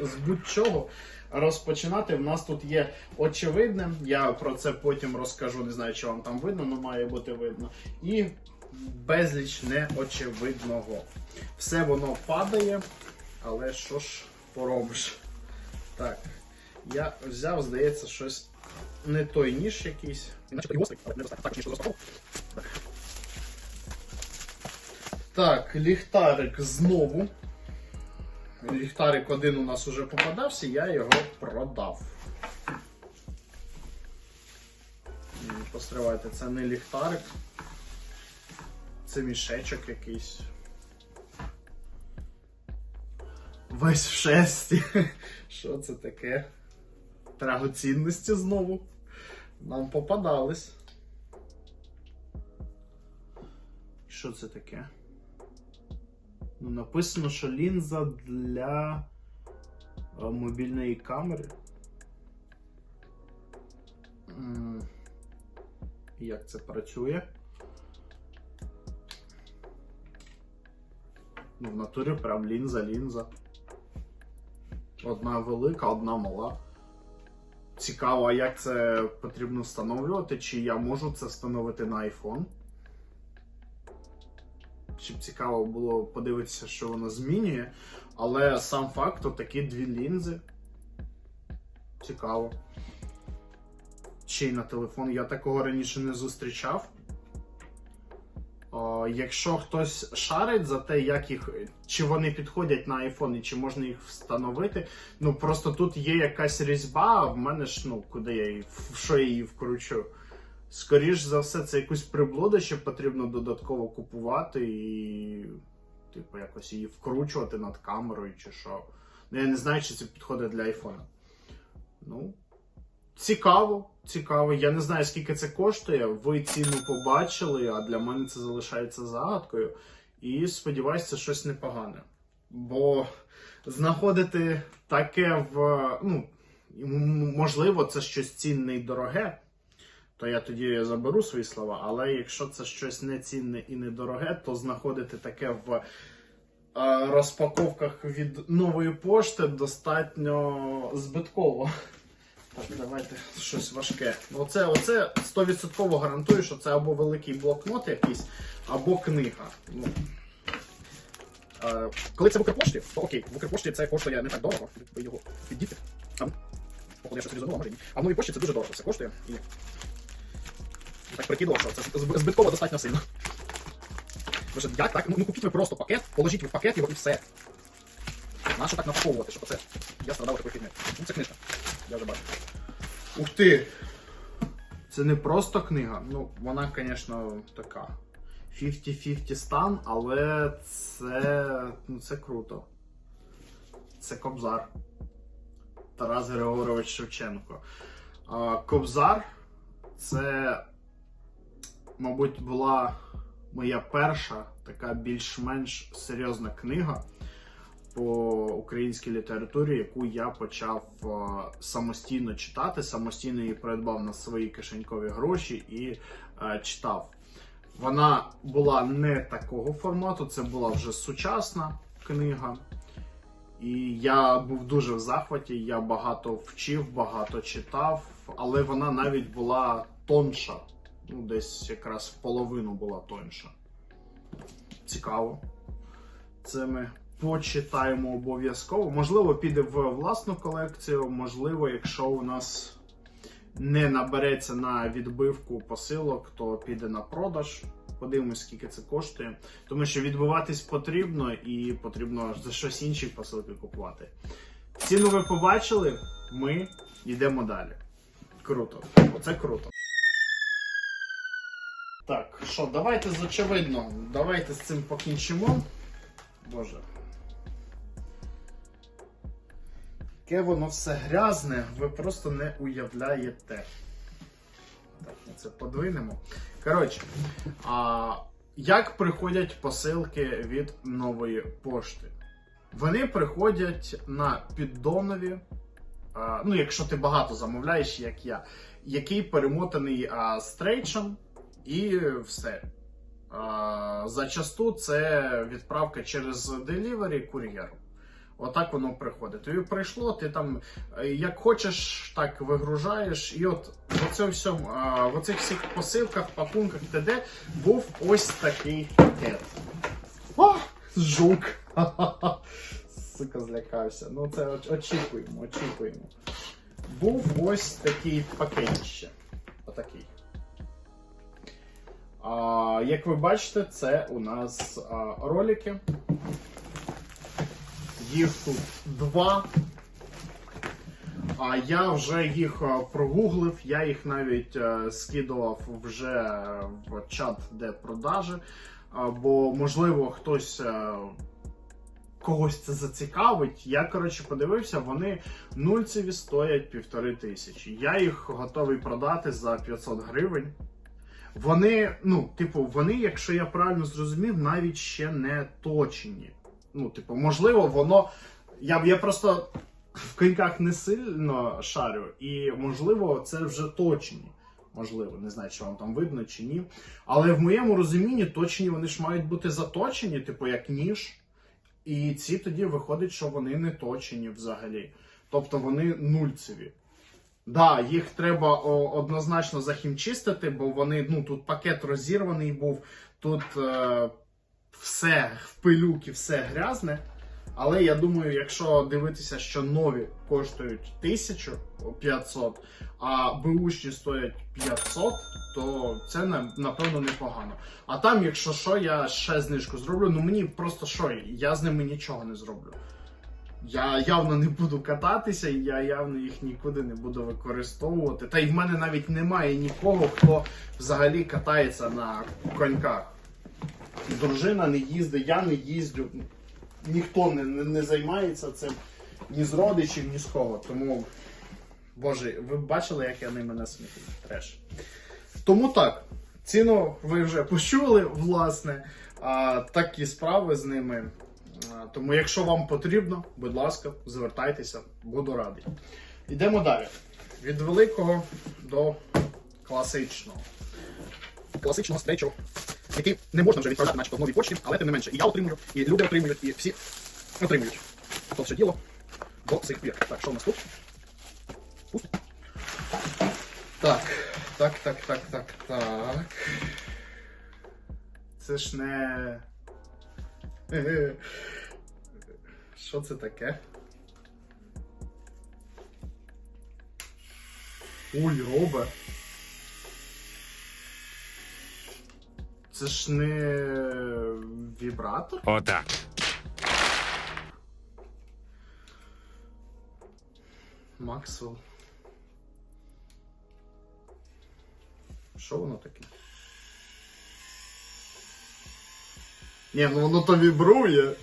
з будь-чого розпочинати. В нас тут є очевидне. Я про це потім розкажу. Не знаю, чи вам там видно, але має бути видно. І безліч неочевидного. Все воно падає, але що ж поробиш? Так, я взяв, здається, щось не той ніж якийсь. Так, ліхтарик знову. Ліхтарик один у нас уже попадався, я його продав. Постривайте, це не ліхтарик. Це мішечок якийсь. Весь в шерсті. Що це таке? Драгоцінності знову. Нам попадались. Що це таке? Написано, що лінза для е, мобільної камери. Як це працює? Ну, в натурі прям лінза, лінза. Одна велика, одна мала. Цікаво, як це потрібно встановлювати? Чи я можу це встановити на iPhone? Чи цікаво було подивитися, що воно змінює. Але сам факт, такі дві лінзи. Цікаво. Ще й на телефон. Я такого раніше не зустрічав. О, якщо хтось шарить за те, як їх, чи вони підходять на iPhone і чи можна їх встановити, ну просто тут є якась різьба, а в мене ж, ну, куди я її, в що я її вкручу. Скоріш за все, це якусь приблуду, що потрібно додатково купувати і, типу, якось її вкручувати над камерою чи що. Ну, я не знаю, чи це підходить для айфона. Ну, цікаво, цікаво. Я не знаю, скільки це коштує. Ви ціну побачили, а для мене це залишається загадкою. І сподіваюся, це щось непогане. Бо знаходити таке в. Ну, можливо, це щось цінне і дороге то я тоді заберу свої слова. Але якщо це щось нецінне і недороге, то знаходити таке в е, розпаковках від нової пошти достатньо збитково. Так, давайте щось важке. Оце, оце 100% гарантую, що це або великий блокнот якийсь, або книга. Ну, е, коли це в Укрпошті, то окей, в Укрпошті це коштує не так дорого, його піддіти. Походу, я щось різанула, може ні. А в новій пошті це дуже дорого все коштує. І так прикидував, що це збитково достатньо сильно. Що як так? Ну, ну купіть ви просто пакет, положіть в пакет його і все. Нащо так напаковувати, щоб оце? Я страдав такою фігнею. Ну, це книжка. Я вже бачу. Ух ти! Це не просто книга. Ну, вона, звісно, така. 50-50 стан, але це. Ну, це круто. Це Кобзар. Тарас Григорович Шевченко. Кобзар це, мабуть, була моя перша така більш-менш серйозна книга по українській літературі, яку я почав самостійно читати, самостійно її придбав на свої кишенькові гроші і читав. Вона була не такого формату, це була вже сучасна книга. І я був дуже в захваті, я багато вчив, багато читав, але вона навіть була тонша. Ну, десь якраз в половину була тонша. Цікаво. Це ми почитаємо обов'язково. Можливо, піде в власну колекцію, можливо, якщо у нас не набереться на відбивку посилок, то піде на продаж. Подивимось, скільки це коштує. Тому що відбиватись потрібно і потрібно за щось інші посилки купувати. Ціну ви побачили, ми йдемо далі. Круто. Оце круто. Так, що, давайте з очевидно. Давайте з цим покінчимо. Боже. Яке воно все грязне, ви просто не уявляєте. Так, ми це подвинемо. Коротше, а, як приходять посилки від нової пошти? Вони приходять на піддонові, а, ну, якщо ти багато замовляєш, як я, який перемотаний а, стрейчем, і все. Зачасту це відправка через Delivery кур'єром. Отак воно приходить. Тобі прийшло, ти там е, як хочеш, так вигружаєш, і от в оце всьому, в оцих всіх посилках, пакунках, т.д. був ось такий пакет. О, жук! Сука, злякався. Ну це очікуємо, очікуємо. Був ось такий пакетище. Отакий. Як ви бачите, це у нас ролики. Їх тут два. А я вже їх прогуглив, я їх навіть скидував вже в чат де продажі. Бо, можливо, хтось. Когось це зацікавить. Я, коротше, подивився, вони нульцеві стоять півтори тисячі. Я їх готовий продати за 500 гривень. Вони, ну, типу, вони, якщо я правильно зрозумів, навіть ще не точені. Ну, типу, можливо, воно. Я, я просто в коньках не сильно шарю, і можливо, це вже точні. Можливо, не знаю, чи вам там видно чи ні. Але в моєму розумінні точні вони ж мають бути заточені, типу, як ніж. І ці тоді виходить, що вони не точені взагалі. Тобто вони нульцеві. Да, їх треба о, однозначно захімчистити, бо вони, ну, тут пакет розірваний був, тут е, все в пилюки, все грязне. Але я думаю, якщо дивитися, що нові коштують 1500, а беушні стоять 500, то це напевно непогано. А там, якщо що, я ще знижку зроблю. Ну мені просто що, я з ними нічого не зроблю. Я явно не буду кататися, і я явно їх нікуди не буду використовувати. Та й в мене навіть немає нікого, хто взагалі катається на коньках. Дружина не їздить, я не їздю. Ніхто не, не, не займається цим ні з родичів, ні з кого. Тому, боже, ви бачили, як я ними насміхаю? Треш. Тому так, ціну ви вже почули, власне. А, такі справи з ними. Тому, якщо вам потрібно, будь ласка, звертайтеся, буду радий. Йдемо далі. Від великого до класичного. Класичного стрейчу, який не можна вже відправляти, начебто в новій почті, але тим не менше, і я отримую, і люди отримують, і всі отримують. То все діло до сих пір. Так, що у нас тут? Пусто. Так, так, так, так, так, так. Це ж не. Що це таке? Ой, робе. Це ж не вібратор? Отак. Максвелл. Що воно таке? Ні, ну воно то вібрує.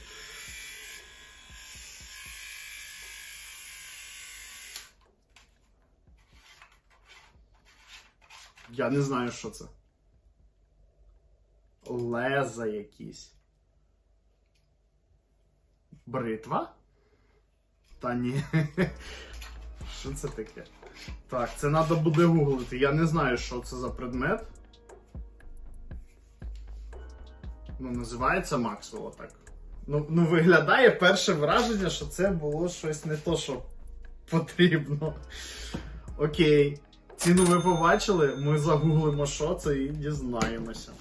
Я не знаю, що це. Леза якісь. Бритва? Та ні. Що це таке? Так, це треба буде гуглити. Я не знаю, що це за предмет. Ну, називається Максвелл так. Ну, ну, виглядає перше враження, що це було щось не то, що потрібно. Окей. Ціну ви побачили, ми загуглимо, що це, і дізнаємося.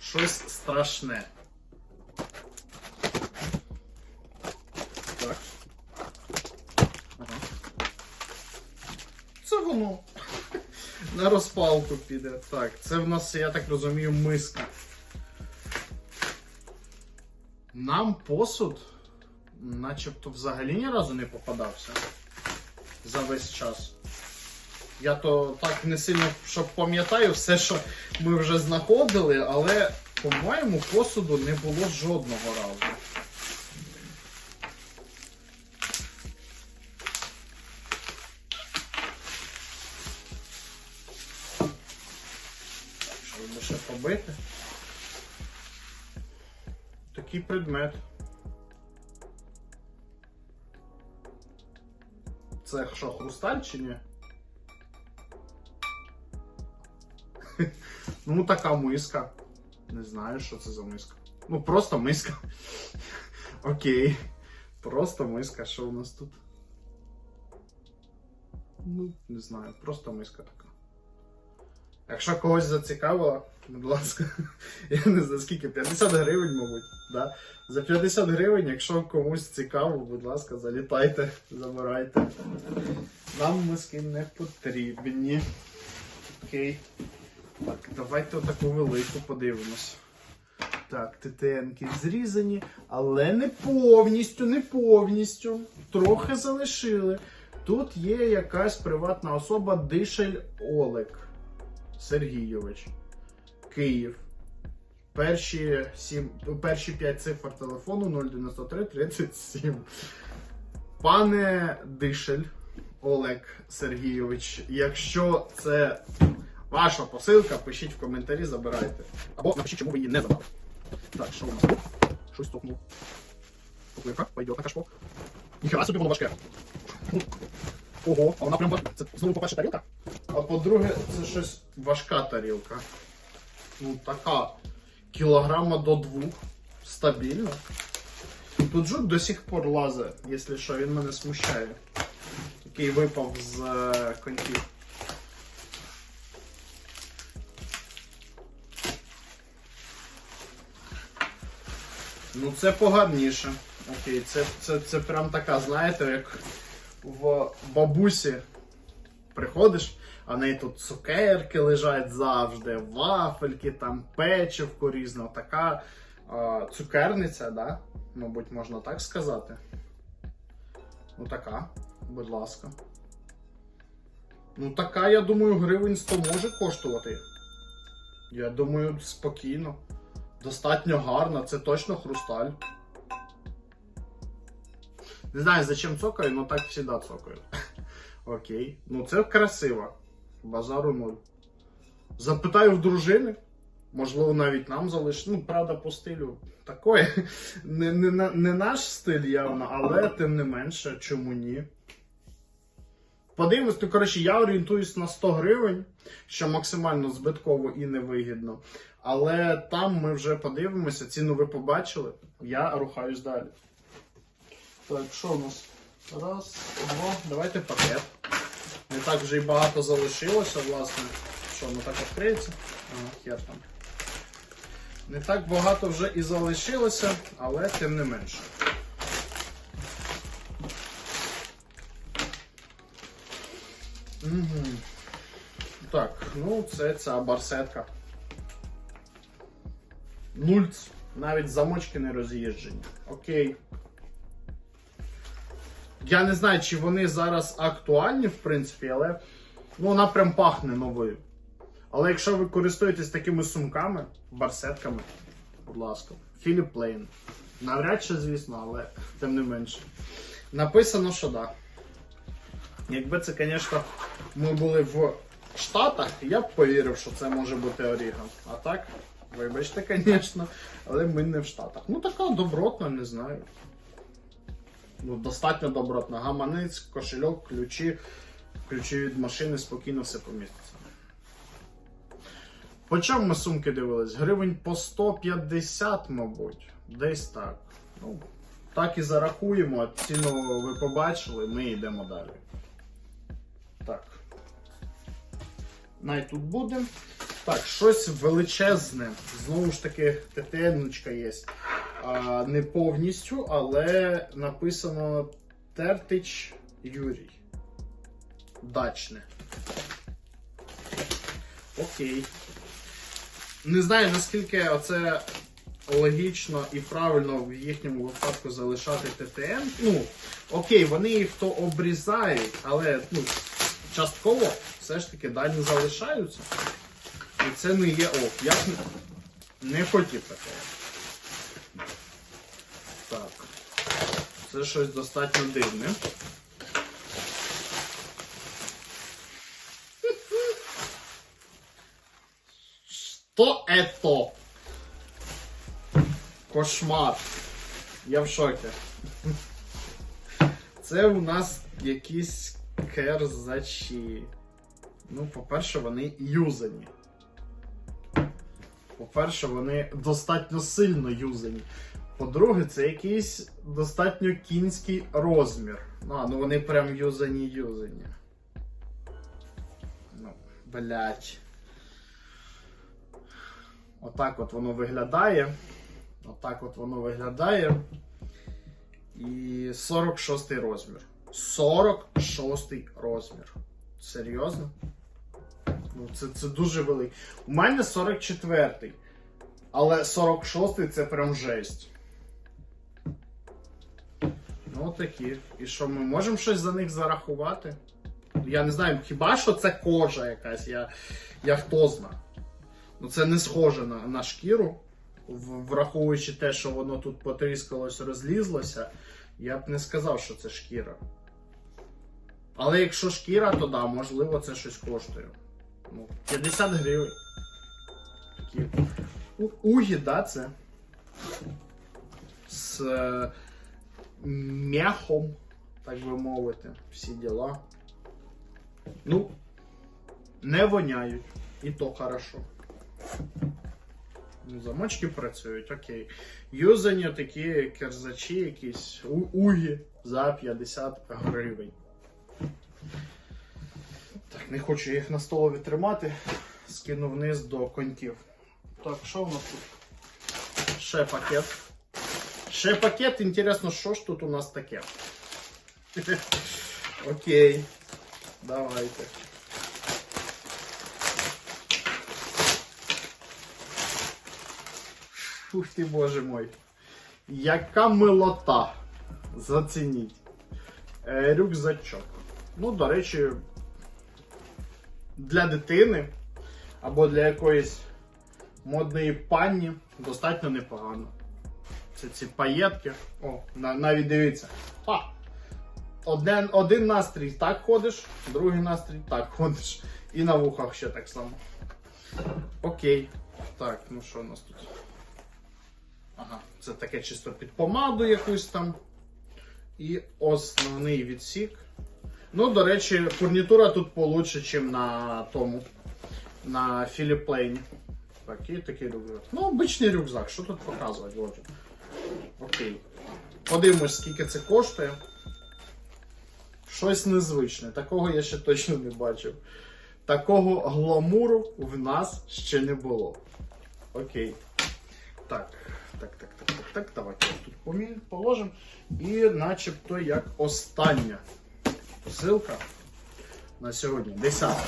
Щось страшне. Так. Ага. Це воно. На розпалку піде. Так, це в нас, я так розумію, миска. Нам посуд начебто взагалі ні разу не попадався за весь час. Я то так не сильно щоб пам'ятаю все, що ми вже знаходили, але, по-моєму, посуду не було жодного разу. Предмет. Це що, хрусталь чи ні? Ну, така миска. Не знаю, що це за миска. Ну, просто миска. Окей. Просто миска. Що у нас тут? Ну, не знаю, просто миска така. Якщо когось зацікавило, будь ласка, я не знаю скільки, 50 гривень, мабуть. Да? За 50 гривень, якщо комусь цікаво, будь ласка, залітайте, забирайте. Нам миски не потрібні. Окей. Так, давайте отаку велику подивимось. Так, ТТНки зрізані, але не повністю, не повністю. Трохи залишили. Тут є якась приватна особа Дишель Олег Сергійович. Київ. Перші, сім, перші 5 цифр телефону 093 37. Пане Дишель Олег Сергійович, якщо це ваша посилка, пишіть в коментарі, забирайте. Або напишіть, чому ви її не забрали. Так, що у нас? Щось стукнув. Поклика, пойдет на кашпо. Ніхера собі воно важке. Ого, а вона прям Це знову по-перше тарілка? А по-друге, це щось важка тарілка. Ну, така кілограма до двох. Стабільно. Тут жук до сих пор лазить, якщо що, він мене смущає. Який випав з е, коньків. Ну, це погарніше. Окей, це, це, це прям така, знаєте, як в бабусі приходиш, а в неї тут цукерки лежать завжди, вафельки, там печивко різне. Така а, цукерниця, да? мабуть, можна так сказати. Ну така, будь ласка. Ну, така, я думаю, гривень 100 може коштувати. Я думаю, спокійно. Достатньо гарна, це точно хрусталь. Не знаю, зачем цокаю, но так всегда цокаю. Окей. Ну це красиво. Базару нуль. Запитаю в дружини. Можливо, навіть нам залиш. Ну, правда, по стилю такое. Не, не, не наш стиль явно, але тим не менше, чому ні. Подивимось, ну, коротше, я орієнтуюсь на 100 гривень, що максимально збитково і невигідно. Але там ми вже подивимося, ціну ви побачили. Я рухаюсь далі. Так, що у нас? Раз, два. Давайте пакет. Не так вже й багато залишилося, власне. Що, воно так відкриється? Ага, хер там. Не так багато вже і залишилося, але тим не менше. Угу. Так, ну це ця барсетка. Нульц. Навіть замочки не роз'їжджені. Окей. Я не знаю, чи вони зараз актуальні, в принципі, але ну, вона прям пахне новою. Але якщо ви користуєтесь такими сумками, барсетками, будь ласка, Філіп Лейн. Навряд чи, звісно, але тим не менше. Написано, що да. Якби це, звісно, ми були в Штатах, я б повірив, що це може бути Оріган. А так, вибачте, звісно, але ми не в Штатах. Ну така добротна, не знаю. Ну, достатньо добротна. Гаманець, кошельок, ключі, ключі від машини, спокійно все поміститься. По чому ми сумки дивились? Гривень по 150, мабуть. Десь так. Ну, так і зарахуємо. Ціну ви побачили, ми йдемо далі. Так. Най тут буде. Так, щось величезне. Знову ж таки, ТТН-очка є. Не повністю, але написано Тертич Юрій. Дачне. Окей. Не знаю, наскільки це логічно і правильно в їхньому випадку залишати ТТН. Ну, окей, вони їх то обрізають, але ну, частково все ж таки дані залишаються. І це не є ок. Я не хотів такого. Так. Це щось достатньо дивне. Что это? Кошмар. Я в шокі. Це у нас якісь керзачі. Ну, по-перше, вони юзані. По-перше, вони достатньо сильно юзані. По-друге, це якийсь достатньо кінський розмір. А, ну вони прям юзані юзані. Ну, блять. Отак от воно виглядає. Отак от воно виглядає. І 46 розмір. 46 розмір. Серйозно? Ну, це, це дуже великий. У мене 44-й. Але 46-й це прям жесть. Ну, такі. І що, ми можемо щось за них зарахувати? Я не знаю, хіба що це кожа якась, я, я хто зна. Ну це не схоже на, на шкіру. Враховуючи те, що воно тут потріскалось, розлізлося, я б не сказав, що це шкіра. Але якщо шкіра, то да, можливо, це щось коштує. Ну, 50 гривень. Такі. У- Угі, да, це. З е, м'яхом, так би мовити, всі діла. Ну, не воняють. І то хорошо. Ну, замочки працюють, окей. Юзані такі керзачі, якісь угі за 50 гривень. Так, не хочу їх на столові тримати. Скину вниз до коньків. Так, що в нас тут? Ще пакет. Ще пакет, інтересно, що ж тут у нас таке? Окей. Давайте. Ух ти, боже мой. Яка милота. Зацініть. Е, рюкзачок. Ну, до речі, для дитини або для якоїсь модної пані достатньо непогано. Це ці паєтки. О, навіть дивіться. А! Один, один настрій так ходиш, другий настрій так ходиш. І на вухах ще так само. Окей. Так, ну що у нас тут? Ага, це таке чисто під помаду якусь там. І основний відсік. Ну, до речі, фурнітура тут получше, ніж на тому. На Філіплейні. Такий такий рюкзак. Ну, обичний рюкзак, що тут показувати? Окей. Подивимось, скільки це коштує. Щось незвичне. Такого я ще точно не бачив. Такого гламуру в нас ще не було. Окей. Так, так, так, так, так, так. Давайте тут положимо. І начебто як остання посилка на сьогодні. Десята.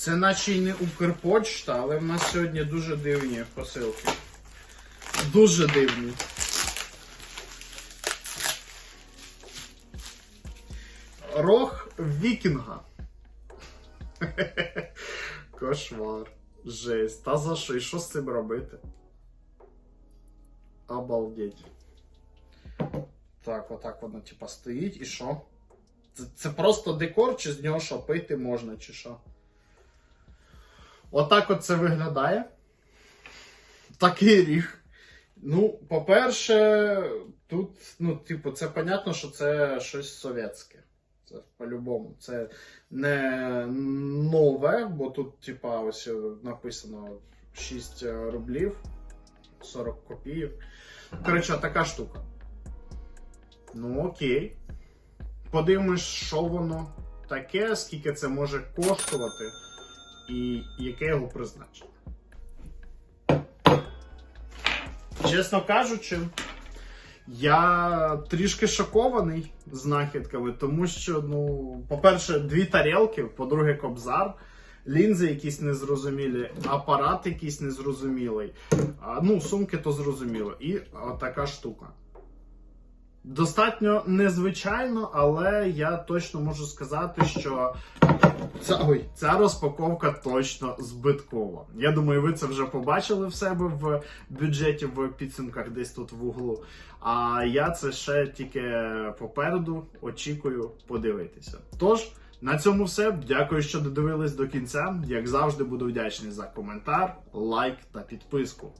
Це наче й не Укрпочта, але в нас сьогодні дуже дивні посилки. Дуже дивні. Рог Вікінга. Кошмар. Жесть. Та за що? І що з цим робити? Обалдеть. Так, отак воно, типа, стоїть і що? Це, це просто декор, чи з нього що пити можна, чи що? Отак от це виглядає. Такий ріг. Ну, по-перше, тут, ну, типу, це понятно, що це щось совєтське. Це по-любому. Це не нове, бо тут, типа, ось написано 6 рублів, 40 копійок. Коротше, така штука. Ну, окей. Подивимось, що воно таке, скільки це може коштувати і яке його призначення. Чесно кажучи, я трішки шокований знахідками, тому що, ну, по-перше, дві тарілки, по-друге, кобзар, лінзи якісь незрозумілі, апарат якийсь незрозумілий. А, ну, сумки то зрозуміло. І така штука. Достатньо незвичайно, але я точно можу сказати, що ця, ой, ця розпаковка точно збиткова. Я думаю, ви це вже побачили в себе в бюджеті в підсумках десь тут в углу. А я це ще тільки попереду очікую подивитися. Тож, на цьому все. Дякую, що додивились до кінця. Як завжди, буду вдячний за коментар, лайк та підписку.